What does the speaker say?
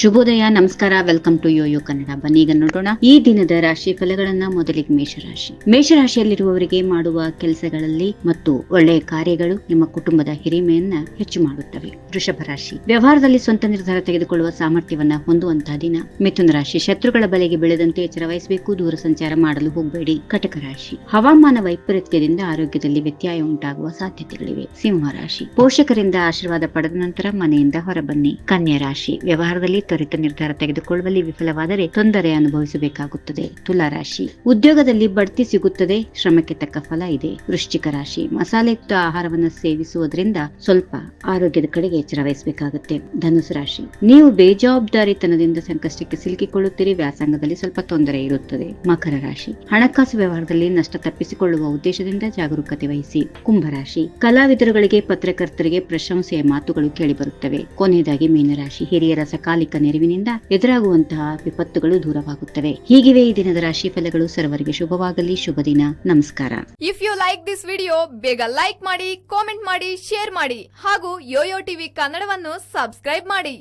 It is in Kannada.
ಶುಭೋದಯ, ನಮಸ್ಕಾರ, ವೆಲ್ಕಮ್ ಟು ಯೋಯೋ ಕನ್ನಡ. ಬನ್ನಿ ಈಗ ನೋಡೋಣ ಈ ದಿನದ ರಾಶಿ ಫಲಗಳನ್ನ ಮೊದಲಿಗೆ ಮೇಷರಾಶಿ. ಮೇಷರಾಶಿಯಲ್ಲಿರುವವರಿಗೆ ಮಾಡುವ ಕೆಲಸಗಳಲ್ಲಿ ಮತ್ತು ಒಳ್ಳೆಯ ಕಾರ್ಯಗಳು ನಿಮ್ಮ ಕುಟುಂಬದ ಹಿರಿಮೆಯನ್ನ ಹೆಚ್ಚು ಮಾಡುತ್ತವೆ. ವೃಷಭ ರಾಶಿ. ವ್ಯವಹಾರದಲ್ಲಿ ಸ್ವಂತ ನಿರ್ಧಾರ ತೆಗೆದುಕೊಳ್ಳುವ ಸಾಮರ್ಥ್ಯವನ್ನ ಹೊಂದುವಂತಹ ದಿನ. ಮಿಥುನ ರಾಶಿ. ಶತ್ರುಗಳ ಬಲೆಗೆ ಬೆಳೆದಂತೆ ಎಚ್ಚರ ವಹಿಸಬೇಕು. ದೂರ ಸಂಚಾರ ಮಾಡಲು ಹೋಗಬೇಡಿ. ಕಟಕ ರಾಶಿ. ಹವಾಮಾನ ವೈಪರೀತ್ಯದಿಂದ ಆರೋಗ್ಯದಲ್ಲಿ ವ್ಯತ್ಯಯ ಉಂಟಾಗುವ ಸಾಧ್ಯತೆಗಳಿವೆ. ಸಿಂಹ ರಾಶಿ. ಪೋಷಕರಿಂದ ಆಶೀರ್ವಾದ ಪಡೆದ ನಂತರ ಮನೆಯಿಂದ ಹೊರಬನ್ನಿ. ಕನ್ಯಾ ರಾಶಿ. ವ್ಯವಹಾರದಲ್ಲಿ ತ್ವರಿತ ನಿರ್ಧಾರ ತೆಗೆದುಕೊಳ್ಳುವಲ್ಲಿ ವಿಫಲವಾದರೆ ತೊಂದರೆ ಅನುಭವಿಸಬೇಕಾಗುತ್ತದೆ. ತುಲಾ ರಾಶಿ. ಉದ್ಯೋಗದಲ್ಲಿ ಬಡ್ತಿ ಸಿಗುತ್ತದೆ. ಶ್ರಮಕ್ಕೆ ತಕ್ಕ ಫಲ ಇದೆ. ವೃಶ್ಚಿಕ ರಾಶಿ. ಮಸಾಲೆಯುಕ್ತ ಆಹಾರವನ್ನು ಸೇವಿಸುವುದರಿಂದ ಸ್ವಲ್ಪ ಆರೋಗ್ಯದ ಕಡೆಗೆ ಎಚ್ಚರ ವಹಿಸಬೇಕಾಗುತ್ತೆ. ಧನುಸು ರಾಶಿ. ನೀವು ಬೇಜವಾಬ್ದಾರಿತನದಿಂದ ಸಂಕಷ್ಟಕ್ಕೆ ಸಿಲುಕಿಕೊಳ್ಳುತ್ತೀರಿ. ವ್ಯಾಸಂಗದಲ್ಲಿ ಸ್ವಲ್ಪ ತೊಂದರೆ ಇರುತ್ತದೆ. ಮಕರ ರಾಶಿ. ಹಣಕಾಸು ವ್ಯವಹಾರದಲ್ಲಿ ನಷ್ಟ ತಪ್ಪಿಸಿಕೊಳ್ಳುವ ಉದ್ದೇಶದಿಂದ ಜಾಗರೂಕತೆ ವಹಿಸಿ. ಕುಂಭರಾಶಿ ಕಲಾವಿದರುಗಳಿಗೆ, ಪತ್ರಕರ್ತರಿಗೆ ಪ್ರಶಂಸೆಯ ಮಾತುಗಳು ಕೇಳಿಬರುತ್ತವೆ. ಕೊನೆಯದಾಗಿ ಮೀನರಾಶಿ. ಹಿರಿಯರ ಸಕಾಲಿಕ ನೆರವಿನಿಂದ ಎದುರಾಗುವಂತಹ ವಿಪತ್ತುಗಳು ದೂರವಾಗುತ್ತವೆ. ಹೀಗಿವೆ ಈ ದಿನದ ರಾಶಿ ಫಲಗಳು ಸರ್ವರಿಗೆ ಶುಭವಾಗಲಿ. ಶುಭ ದಿನ. ನಮಸ್ಕಾರ. If you like this video ಬೇಗ ಲೈಕ್ ಮಾಡಿ ಕಾಮೆಂಟ್ ಮಾಡಿ ಶೇರ್ ಮಾಡಿ ಹಾಗೂ ಯೋಯೋ ಟಿವಿ ಕನ್ನಡವನ್ನು ಸಬ್ಸ್ಕ್ರೈಬ್ ಮಾಡಿ.